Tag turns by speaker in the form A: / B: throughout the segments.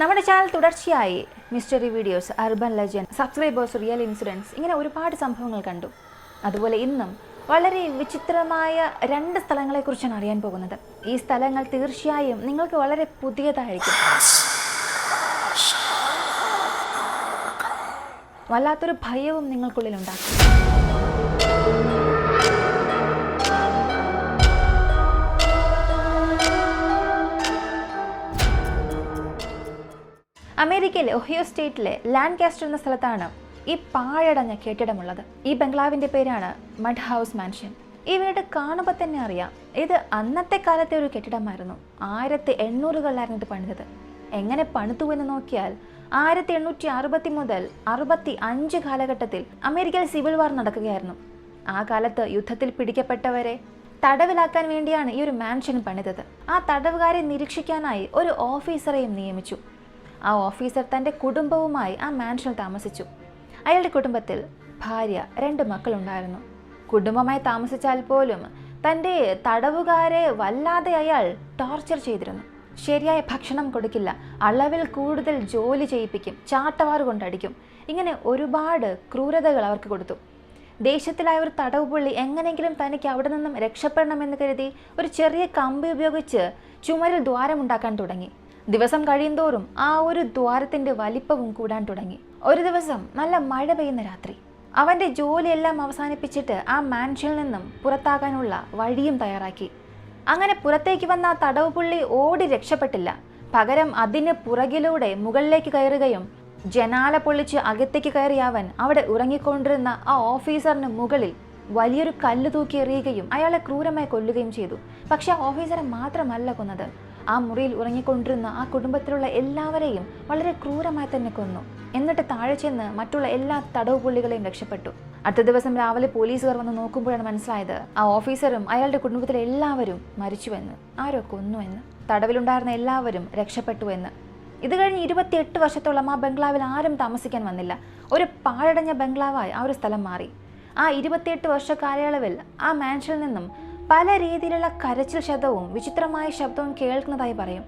A: നമ്മുടെ ചാനൽ തുടർച്ചയായി mystery videos urban legend subscribers real incidents ഇങ്ങനെ ഒരുപാട് സംഭവങ്ങൾ കണ്ടു. അതുപോലെ ഇന്നും വളരെ വിചിത്രമായ രണ്ട് സ്ഥലങ്ങളെക്കുറിച്ചാണ് അറിയാൻ പോകുന്നത്. ഈ സ്ഥലങ്ങൾ തീർച്ചയായും നിങ്ങൾക്ക് വളരെ പുതിയതായിരിക്കും. വല്ലാത്തൊരു ഭയവും നിങ്ങൾക്കുള്ളിൽ അമേരിക്കയിലെ ഒഹിയോ സ്റ്റേറ്റിലെ ലാൻകാസ്റ്റർ എന്ന സ്ഥലത്താണ് ഈ പാഴടഞ്ഞ കെട്ടിടമുള്ളത്. ഈ ബംഗ്ലാവിന്റെ പേരാണ് മഡ് ഹൗസ് മാൻഷൻ. ഈ വീട് കാണുമ്പോൾ തന്നെ അറിയാം. ഇത് അന്നത്തെ കാലത്തെ ഒരു കെട്ടിടമായിരുന്നു. ആയിരത്തി എണ്ണൂറുകളിലായിരുന്നു ഇത് പണിതത്. എങ്ങനെ പണിതു എന്ന് നോക്കിയാൽ ആയിരത്തി എണ്ണൂറ്റി അറുപത്തി മുതൽ അറുപത്തി അഞ്ച് കാലഘട്ടത്തിൽ അമേരിക്കയിൽ സിവിൽ വാർ നടക്കുകയായിരുന്നു. ആ കാലത്ത് യുദ്ധത്തിൽ പിടിക്കപ്പെട്ടവരെ തടവിലാക്കാൻ വേണ്ടിയാണ് ഈ ഒരു മാൻഷൻ പണിതത്. ആ തടവുകാരെ നിരീക്ഷിക്കാനായി ഒരു ഓഫീസറെയും നിയമിച്ചു. ആ ഓഫീസർ തന്റെ കുടുംബവുമായി ആ മാൻഷനിൽ താമസിച്ചു. അയാളുടെ കുടുംബത്തിൽ ഭാര്യ രണ്ട് മക്കളുണ്ടായിരുന്നു. കുടുംബമായി താമസിച്ചാൽ പോലും തന്റെ തടവുകാരെ വല്ലാതെ അയാൾ ടോർച്ചർ ചെയ്തിരുന്നു. ശരിയായ ഭക്ഷണം കൊടുക്കില്ല അളവിൽ കൂടുതൽ ജോലി ചെയ്യിപ്പിക്കും ചാട്ടവാറ് കൊണ്ടടിക്കും ഇങ്ങനെ ഒരുപാട് ക്രൂരതകൾ അവർക്ക് കൊടുത്തു. ദേശത്തിലായ ഒരു തടവ് പുള്ളി എങ്ങനെയെങ്കിലും തനിക്ക് അവിടെ നിന്നും രക്ഷപ്പെടണമെന്ന് കരുതി ഒരു ചെറിയ കമ്പി ഉപയോഗിച്ച് ചുമരിൽ ദ്വാരമുണ്ടാക്കാൻ തുടങ്ങി. ദിവസം കഴിയുന്തോറും ആ ഒരു ദ്വാരത്തിന്റെ വലിപ്പവും കൂടാൻ തുടങ്ങി. ഒരു ദിവസം നല്ല മഴ പെയ്യുന്ന രാത്രി. അവന്റെ ജോലിയെല്ലാം അവസാനിപ്പിച്ചിട്ട് ആ മാൻഷനിൽ നിന്നും പുറത്താകാനുള്ള വഴിയും തയ്യാറാക്കി. അങ്ങനെ പുറത്തേക്ക് വന്ന ആ തടവ് പുള്ളി ഓടി രക്ഷപ്പെട്ടില്ല. പകരം അതിന് പുറകിലൂടെ മുകളിലേക്ക് കയറുകയും ജനാല പൊള്ളിച്ച് അകത്തേക്ക് കയറിയ അവൻ അവിടെ ഉറങ്ങിക്കൊണ്ടിരുന്ന ആ ഓഫീസറിന് മുകളിൽ വലിയൊരു കല്ല് തൂക്കി എറിയുകയും അയാളെ ക്രൂരമായി കൊല്ലുകയും ചെയ്തു. പക്ഷെ ആ ഓഫീസറെ മാത്രമല്ല കൊന്നത്. ആ മുറിയിൽ ഉറങ്ങിക്കൊണ്ടിരുന്ന ആ കുടുംബത്തിലുള്ള എല്ലാവരെയും വളരെ ക്രൂരമായി തന്നെ കൊന്നു. എന്നിട്ട് താഴെ ചെന്ന് മറ്റുള്ള എല്ലാ തടവ് പുള്ളികളെയും രക്ഷപ്പെട്ടു. അടുത്ത ദിവസം രാവിലെ പോലീസുകാർ വന്ന് നോക്കുമ്പോഴാണ് മനസ്സിലായത് ആ ഓഫീസറും അയാളുടെ കുടുംബത്തിലെ എല്ലാവരും മരിച്ചുവെന്ന്. ആരോ കൊന്നുവെന്ന് തടവിലുണ്ടായിരുന്ന എല്ലാവരും രക്ഷപ്പെട്ടു എന്ന്. ഇത് കഴിഞ്ഞ് ഇരുപത്തിയെട്ട് വർഷത്തോളം ആ ബംഗ്ലാവിൽ ആരും താമസിക്കാൻ വന്നില്ല. ഒരു പാഴടഞ്ഞ ബംഗ്ലാവായി ആ ഒരു സ്ഥലം മാറി. ആ ഇരുപത്തിയെട്ട് വർഷ കാലയളവിൽ ആ മാൻഷനിൽ നിന്നും പല രീതിയിലുള്ള കരച്ചിൽ ശബ്ദവും വിചിത്രമായ ശബ്ദവും കേൾക്കുന്നതായി പറയും.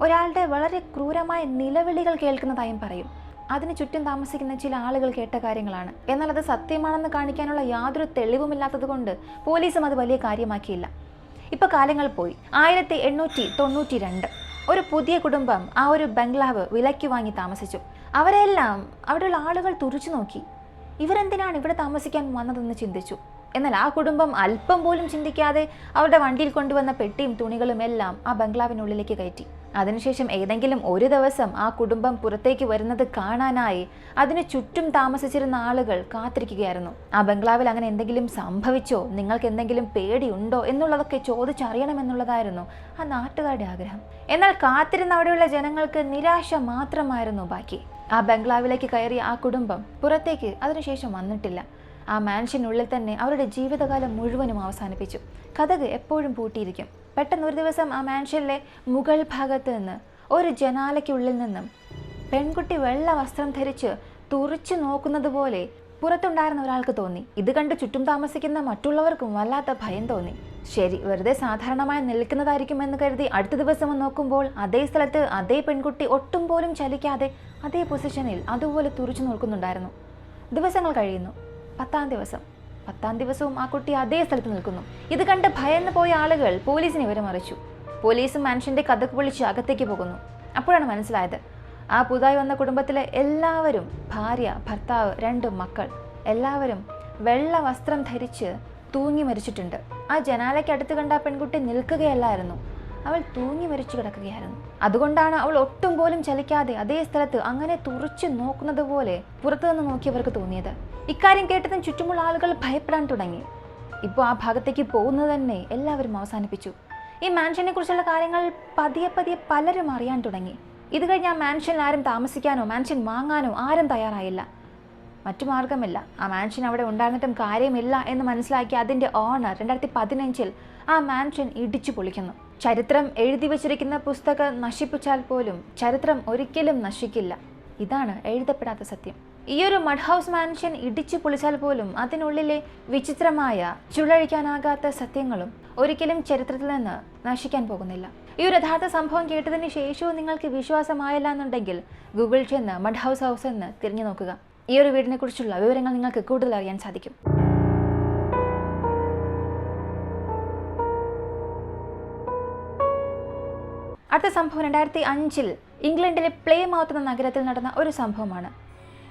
A: ഒരാളുടെ വളരെ ക്രൂരമായ നിലവിളികൾ കേൾക്കുന്നതായും പറയും. അതിന് ചുറ്റും താമസിക്കുന്ന ചില ആളുകൾ കേട്ട കാര്യങ്ങളാണ്. എന്നാൽ അത് സത്യമാണെന്ന് കാണിക്കാനുള്ള യാതൊരു തെളിവുമില്ലാത്തത് കൊണ്ട് പോലീസും അത് വലിയ കാര്യമാക്കിയില്ല. ഇപ്പൊ കാലങ്ങൾ പോയി. ആയിരത്തി എണ്ണൂറ്റി തൊണ്ണൂറ്റി രണ്ട് ഒരു പുതിയ കുടുംബം ആ ഒരു ബംഗ്ലാവ് വിലയ്ക്ക് വാങ്ങി താമസിച്ചു. അവരെല്ലാം അവിടെയുള്ള ആളുകൾ തുറച്ചു നോക്കി. ഇവരെന്തിനാണ് ഇവിടെ താമസിക്കാൻ വന്നതെന്ന് ചിന്തിച്ചു. എന്നാൽ ആ കുടുംബം അല്പം പോലും ചിന്തിക്കാതെ അവരുടെ വണ്ടിയിൽ കൊണ്ടുവന്ന പെട്ടിയും തുണികളും എല്ലാം ആ ബംഗ്ലാവിനുള്ളിലേക്ക് കയറ്റി. അതിനുശേഷം ഏതെങ്കിലും ഒരു ദിവസം ആ കുടുംബം പുറത്തേക്ക് വരുന്നത് കാണാനായി അതിന് ചുറ്റും താമസിച്ചിരുന്ന ആളുകൾ കാത്തിരിക്കുകയായിരുന്നു. ആ ബംഗ്ലാവിൽ അങ്ങനെ എന്തെങ്കിലും സംഭവിച്ചോ? നിങ്ങൾക്ക് എന്തെങ്കിലും പേടിയുണ്ടോ? എന്നുള്ളതൊക്കെ ചോദിച്ചറിയണമെന്നുള്ളതായിരുന്നു ആ നാട്ടുകാരുടെ ആഗ്രഹം. എന്നാൽ കാത്തിരുന്ന അവിടെയുള്ള ജനങ്ങൾക്ക് നിരാശ മാത്രമായിരുന്നു ബാക്കി. ആ ബംഗ്ലാവിലേക്ക് കയറിയ ആ കുടുംബം പുറത്തേക്ക് അതിനുശേഷം വന്നിട്ടില്ല. ആ മാൻഷനുള്ളിൽ തന്നെ അവരുടെ ജീവിതകാലം മുഴുവനും അവസാനിപ്പിച്ചു. കഥക് എപ്പോഴും പൂട്ടിയിരിക്കും. പെട്ടെന്ന് ഒരു ദിവസം ആ മാൻഷനിലെ മുകൾ ഭാഗത്ത് നിന്ന് ഒരു ജനാലയ്ക്കുള്ളിൽ നിന്നും പെൺകുട്ടി വെള്ള വസ്ത്രം ധരിച്ച് തുറിച്ചു നോക്കുന്നത് പോലെ പുറത്തുണ്ടായിരുന്ന ഒരാൾക്ക് തോന്നി. ഇത് കണ്ട് ചുറ്റും താമസിക്കുന്ന മറ്റുള്ളവർക്കും വല്ലാത്ത ഭയം തോന്നി. ശരി വെറുതെ സാധാരണമായി നിൽക്കുന്നതായിരിക്കും എന്ന് കരുതി അടുത്ത ദിവസം നോക്കുമ്പോൾ അതേ സ്ഥലത്ത് അതേ പെൺകുട്ടി ഒട്ടും പോലും ചലിക്കാതെ അതേ പൊസിഷനിൽ അതുപോലെ തുറിച്ചു നോക്കുന്നുണ്ടായിരുന്നു. ദിവസങ്ങൾ കഴിയുന്നു. പത്താം ദിവസം. പത്താം ദിവസവും ആ കുട്ടി അതേ സ്ഥലത്ത് നിൽക്കുന്നു. ഇത് കണ്ട് ഭയന്ന് പോയ ആളുകൾ പോലീസിനെ വിവരം അറിയിച്ചു പോലീസ് മനുഷ്യന്റെ കഥക്ക് പൊളിച്ച് അകത്തേക്ക് പോകുന്നു. അപ്പോഴാണ് മനസ്സിലായത്. ആ പുതുതായി വന്ന കുടുംബത്തിലെ എല്ലാവരും ഭാര്യ ഭർത്താവ് രണ്ട് മക്കൾ എല്ലാവരും വെള്ള വസ്ത്രം ധരിച്ച് തൂങ്ങി മരിച്ചിട്ടുണ്ട്. ആ ജനാലയ്ക്ക് അടുത്ത് കണ്ട ആ പെൺകുട്ടി നിൽക്കുകയല്ലായിരുന്നു. അവൾ തൂങ്ങി മരിച്ചു കിടക്കുകയായിരുന്നു. അതുകൊണ്ടാണ് അവൾ ഒട്ടും പോലും ചലിക്കാതെ അതേ സ്ഥലത്ത് അങ്ങനെ തുറച്ചു നോക്കുന്നത് പോലെ പുറത്തുനിന്ന് നോക്കിയവർക്ക് തോന്നിയത്. ഇക്കാര്യം കേട്ടതും ചുറ്റുമുള്ള ആളുകൾ ഭയപ്പെടാൻ തുടങ്ങി. ഇപ്പോൾ ആ ഭാഗത്തേക്ക് പോകുന്നത് തന്നെ എല്ലാവരും അവസാനിപ്പിച്ചു. ഈ മാൻഷനെ കുറിച്ചുള്ള കാര്യങ്ങൾ പതിയെ പതിയെ പലരും അറിയാൻ തുടങ്ങി. ഇത് കഴിഞ്ഞ് ആ മാൻഷനിൽ ആരും താമസിക്കാനോ മാൻഷൻ വാങ്ങാനോ ആരും തയ്യാറായില്ല. മറ്റു മാർഗമില്ല ആ മാൻഷൻ അവിടെ ഉണ്ടായിരുന്നിട്ടും കാര്യമില്ല എന്ന് മനസ്സിലാക്കി അതിന്റെ ഓണർ രണ്ടായിരത്തി പതിനഞ്ചിൽ ആ മാൻഷൻ ഇടിച്ചു പൊളിക്കുന്നു. ചരിത്രം എഴുതി വച്ചിരിക്കുന്ന പുസ്തകം നശിപ്പിച്ചാൽ പോലും ചരിത്രം ഒരിക്കലും നശിക്കില്ല. ഇതാണ് എഴുതപ്പെടാത്ത സത്യം. ഈ ഒരു മഡ് ഹൗസ് മാൻഷൻ ഇടിച്ചു പൊളിച്ചാൽ പോലും അതിനുള്ളിലെ വിചിത്രമായ ചുഴഴിക്കാനാകാത്ത സത്യങ്ങളും ഒരിക്കലും ചരിത്രത്തിൽ നിന്ന് നശിക്കാൻ പോകുന്നില്ല. ഈ ഒരു യഥാർത്ഥ സംഭവം കേട്ടതിന് ശേഷവും നിങ്ങൾക്ക് വിശ്വാസമായില്ല എന്നുണ്ടെങ്കിൽ ഗൂഗിൾ ചെന്ന് മഡ് ഹൗസ് ഹൗസ് എന്ന് തിരിഞ്ഞു നോക്കുക. ഈ ഒരു വീടിനെ കുറിച്ചുള്ള വിവരങ്ങൾ നിങ്ങൾക്ക് കൂടുതൽ അറിയാൻ സാധിക്കും. അടുത്ത സംഭവം രണ്ടായിരത്തി അഞ്ചിൽ ഇംഗ്ലണ്ടിലെ പ്ലേമൗത്ത് എന്ന നഗരത്തിൽ നടന്ന ഒരു സംഭവമാണ്.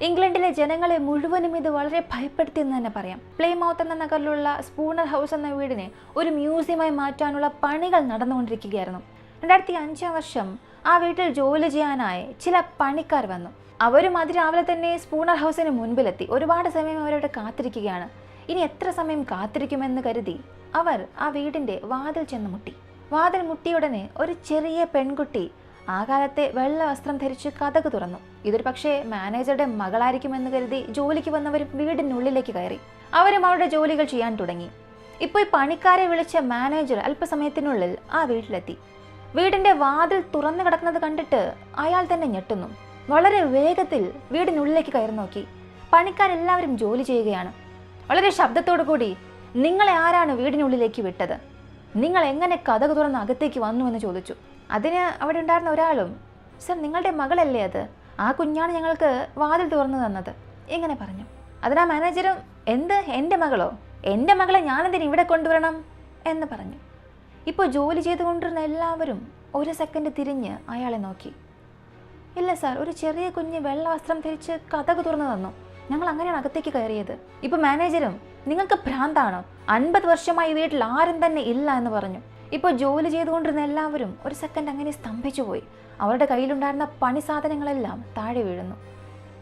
A: ഇംഗ്ലണ്ടിലെ ജനങ്ങളെ മുഴുവനും ഇത് വളരെ ഭയപ്പെടുത്തിയെന്ന് തന്നെ പറയാം. പ്ലേമൗത്ത് എന്ന നഗറിലുള്ള സ്പൂണർ ഹൗസ് എന്ന വീടിനെ ഒരു മ്യൂസിയമായി മാറ്റാനുള്ള പണികൾ നടന്നുകൊണ്ടിരിക്കുകയായിരുന്നു. രണ്ടായിരത്തി അഞ്ചാം വർഷം ആ വീട്ടിൽ ജോലി ചെയ്യാനായി ചില പണിക്കാർ വന്നു. അവരും അതിരാവിലെ തന്നെ സ്പൂണർ ഹൗസിന് മുൻപിലെത്തി. ഒരുപാട് സമയം അവരവിടെ കാത്തിരിക്കുകയാണ്. ഇനി എത്ര സമയം കാത്തിരിക്കുമെന്ന് കരുതി അവർ ആ വീടിന്റെ വാതിൽ ചെന്ന് മുട്ടി. വാതിൽ മുട്ടിയുടനെ ഒരു ചെറിയ പെൺകുട്ടി ആ കാലത്തെ വെള്ള വസ്ത്രം ധരിച്ച് കഥക് തുറന്നു. ഇതൊരു പക്ഷേ മാനേജറുടെ മകളായിരിക്കുമെന്ന് കരുതി ജോലിക്ക് വന്നവരും വീടിനുള്ളിലേക്ക് കയറി. അവരും അവരുടെ ജോലികൾ ചെയ്യാൻ തുടങ്ങി. ഇപ്പോൾ ഈ പണിക്കാരെ വിളിച്ച മാനേജർ അല്പസമയത്തിനുള്ളിൽ ആ വീട്ടിലെത്തി. വീടിന്റെ വാതിൽ തുറന്നു കിടക്കുന്നത് കണ്ടിട്ട് അയാൾ തന്നെ ഞെട്ടുന്നു. വളരെ വേഗത്തിൽ വീടിനുള്ളിലേക്ക് കയറി നോക്കി. പണിക്കാരെല്ലാവരും ജോലി ചെയ്യുകയാണ്. വളരെ ശബ്ദത്തോടു കൂടി നിങ്ങളെ ആരാണ് വീടിനുള്ളിലേക്ക് വിട്ടത്? നിങ്ങൾ എങ്ങനെ കഥക് തുറന്ന് അകത്തേക്ക് വന്നു? എന്ന് ചോദിച്ചു. അതിന് അവിടെ ഉണ്ടായിരുന്ന ഒരാളും സർ നിങ്ങളുടെ മകളല്ലേ അത്? ആ കുഞ്ഞാണ് ഞങ്ങൾക്ക് വാതിൽ തുറന്നു തന്നത്. ഇങ്ങനെ പറഞ്ഞു. അതിനാ മാനേജറും എന്ത്? എന്റെ മകളോ? എന്റെ മകളെ ഞാനെന്തിന് ഇവിടെ കൊണ്ടുവരണം? എന്ന് പറഞ്ഞു. ഇപ്പോൾ ജോലി ചെയ്തുകൊണ്ടിരുന്ന എല്ലാവരും ഒരു സെക്കൻഡ് തിരിഞ്ഞ് അയാളെ നോക്കി. ഇല്ല സാർ ഒരു ചെറിയ കുഞ്ഞ് വെള്ള വസ്ത്രം ധരിച്ച് കഥക് തുറന്നു തന്നു. ഞങ്ങൾ അങ്ങനെയാണ് അകത്തേക്ക് കയറിയത്. ഇപ്പൊ മാനേജരും നിങ്ങൾക്ക് ഭ്രാന്താണോ? അൻപത് വർഷമായി വീട്ടിൽ ആരും തന്നെ ഇല്ല എന്ന് പറഞ്ഞു. ഇപ്പോൾ ജോലി ചെയ്തുകൊണ്ടിരുന്ന എല്ലാവരും ഒരു സെക്കൻഡ് അങ്ങനെ സ്തംഭിച്ചു പോയി. അവരുടെ കയ്യിലുണ്ടായിരുന്ന പണി സാധനങ്ങളെല്ലാം താഴെ വീഴുന്നു.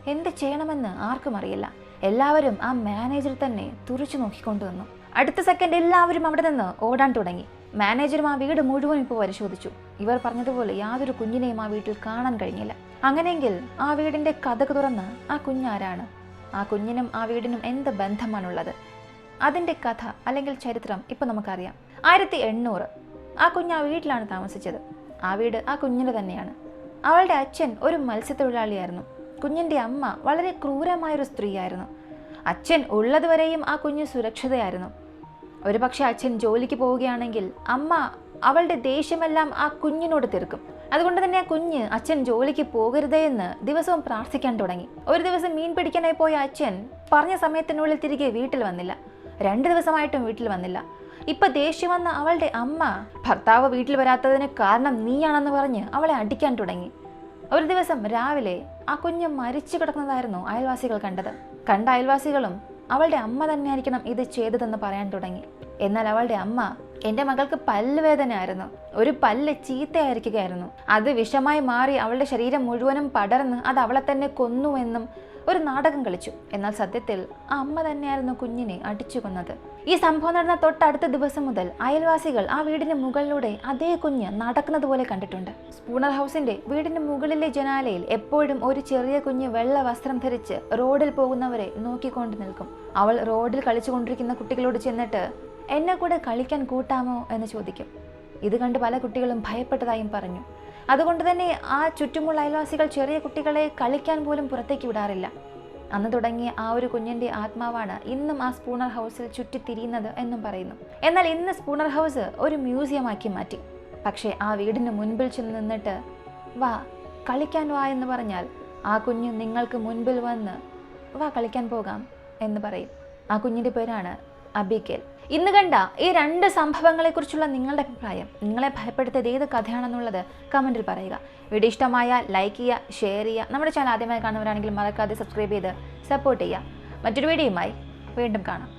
A: എന്ത് ചെയ്യണമെന്ന് ആർക്കും അറിയില്ല. എല്ലാവരും ആ മാനേജർ തന്നെ തുറച്ചു നോക്കിക്കൊണ്ടു നിന്നു. അടുത്ത സെക്കൻഡ് എല്ലാവരും അവിടെ നിന്ന് ഓടാൻ തുടങ്ങി. മാനേജറും ആ വീട് മുഴുവൻ ഇപ്പോൾ പരിശോധിച്ചു. ഇവർ പറഞ്ഞതുപോലെ യാതൊരു കുഞ്ഞിനെയും ആ വീട്ടിൽ കാണാൻ കഴിഞ്ഞില്ല. അങ്ങനെയെങ്കിൽ ആ വീടിന്റെ കഥക് തുറന്ന് ആ കുഞ്ഞാരാണ് ആ കുഞ്ഞിനും ആ വീടിനും എന്ത് ബന്ധമാണുള്ളത്? അതിന്റെ കഥ അല്ലെങ്കിൽ ചരിത്രം ഇപ്പൊ നമുക്കറിയാം. ആയിരത്തി എണ്ണൂറ്. ആ കുഞ്ഞ് ആ വീട്ടിലാണ് താമസിച്ചത്. ആ വീട് ആ കുഞ്ഞിന് തന്നെയാണ്. അവളുടെ അച്ഛൻ ഒരു മത്സ്യത്തൊഴിലാളിയായിരുന്നു. കുഞ്ഞിന്റെ അമ്മ വളരെ ക്രൂരമായൊരു സ്ത്രീയായിരുന്നു. അച്ഛൻ ഉള്ളതുവരെയും ആ കുഞ്ഞ് സുരക്ഷിതയായിരുന്നു. ഒരുപക്ഷെ അച്ഛൻ ജോലിക്ക് പോവുകയാണെങ്കിൽ അമ്മ അവളുടെ ദേഷ്യമെല്ലാം ആ കുഞ്ഞിനോട് തീർക്കും. അതുകൊണ്ട് തന്നെ ആ കുഞ്ഞ് അച്ഛൻ ജോലിക്ക് പോകരുതേ എന്ന് ദിവസവും പ്രാർത്ഥിക്കാൻ തുടങ്ങി. ഒരു ദിവസം മീൻ പിടിക്കാനായി പോയ അച്ഛൻ പറഞ്ഞ സമയത്തിനുള്ളിൽ തിരികെ വീട്ടിൽ വന്നില്ല. രണ്ട് ദിവസമായിട്ടും വീട്ടിൽ വന്നില്ല. ഇപ്പൊ ദേഷ്യം വന്ന അവളുടെ അമ്മ ഭർത്താവ് വീട്ടിൽ വരാത്തതിന് കാരണം നീയാണെന്ന് പറഞ്ഞ് അവളെ അടിക്കാൻ തുടങ്ങി. ഒരു ദിവസം രാവിലെ ആ കുഞ്ഞ് മരിച്ചു കിടക്കുന്നതായിരുന്നു അയൽവാസികൾ കണ്ടത്. കണ്ട അയൽവാസികളും അവളുടെ അമ്മ തന്നെയായിരിക്കണം ഇത് ചെയ്തതെന്ന് പറയാൻ തുടങ്ങി. എന്നാൽ അവളുടെ അമ്മ എന്റെ മകൾക്ക് പല്ലുവേദന ആയിരുന്നു ഒരു പല്ല് ചീത്തയായിരിക്കുകയായിരുന്നു. അത് വിഷമായി മാറി അവളുടെ ശരീരം മുഴുവനും പടർന്ന് അത് അവളെ തന്നെ കൊന്നുവെന്നും ഒരു നാടകം കളിച്ചു. എന്നാൽ സത്യത്തിൽ ആ അമ്മ തന്നെയായിരുന്നു കുഞ്ഞിനെ അടിച്ചു കൊന്നത് ഈ സംഭവം നടന്ന തൊട്ടടുത്ത ദിവസം മുതൽ അയൽവാസികൾ ആ വീടിന് മുകളിലൂടെ അതേ കുഞ്ഞ് നടക്കുന്നത് പോലെ കണ്ടിട്ടുണ്ട്. സ്പൂണർ ഹൗസിന്റെ വീടിന് മുകളിലെ ജനാലയിൽ എപ്പോഴും ഒരു ചെറിയ കുഞ്ഞ് വെള്ള വസ്ത്രം ധരിച്ച് റോഡിൽ പോകുന്നവരെ നോക്കിക്കൊണ്ട് നിൽക്കും. അവൾ റോഡിൽ കളിച്ചുകൊണ്ടിരിക്കുന്ന കുട്ടികളോട് ചെന്നിട്ട് എന്നെ കൂടെ കളിക്കാൻ കൂട്ടാമോ? എന്ന് ചോദിക്കും. ഇത് കണ്ട് പല കുട്ടികളും ഭയപ്പെട്ടതായും പറഞ്ഞു. അതുകൊണ്ട് തന്നെ ആ ചുറ്റുമുള്ള അയൽവാസികൾ ചെറിയ കുട്ടികളെ കളിക്കാൻ പോലും പുറത്തേക്ക് വിടാറില്ല. അന്ന് തുടങ്ങിയ ആ ഒരു കുഞ്ഞിന്റെ ആത്മാവാണ് ഇന്നും ആ സ്പൂണർ ഹൗസിൽ ചുറ്റിത്തിരിയുന്നത് എന്നും പറയുന്നു. എന്നാൽ ഇന്ന് സ്പൂണർ ഹൗസ് ഒരു മ്യൂസിയമാക്കി മാറ്റി. പക്ഷേ ആ വീടിന് മുൻപിൽ ചെന്ന് നിന്നിട്ട് വാ കളിക്കാൻ വാ എന്ന് പറഞ്ഞാൽ ആ കുഞ്ഞ് നിങ്ങൾക്ക് മുൻപിൽ വന്ന് വാ കളിക്കാൻ പോകാം എന്ന് പറയും. ആ കുഞ്ഞിന്റെ പേരാണ് അബിക്കേൽ ഇന്ന് കണ്ട ഈ രണ്ട് സംഭവങ്ങളെക്കുറിച്ചുള്ള നിങ്ങളുടെ അഭിപ്രായം നിങ്ങളെ ഭയപ്പെടുത്തിയത് ഏത് കഥയാണെന്നുള്ളത് കമന്റിൽ പറയുക. വീഡിയോ ഇഷ്ടമായാൽ ലൈക്ക് ചെയ്യുക ഷെയർ ചെയ്യുക. നമ്മുടെ ചാനൽ ആദ്യമായി കാണുന്നവരാണെങ്കിൽ മറക്കാതെ സബ്സ്ക്രൈബ് ചെയ്ത് സപ്പോർട്ട് ചെയ്യുക. മറ്റൊരു വീഡിയോയുമായി വീണ്ടും കാണാം.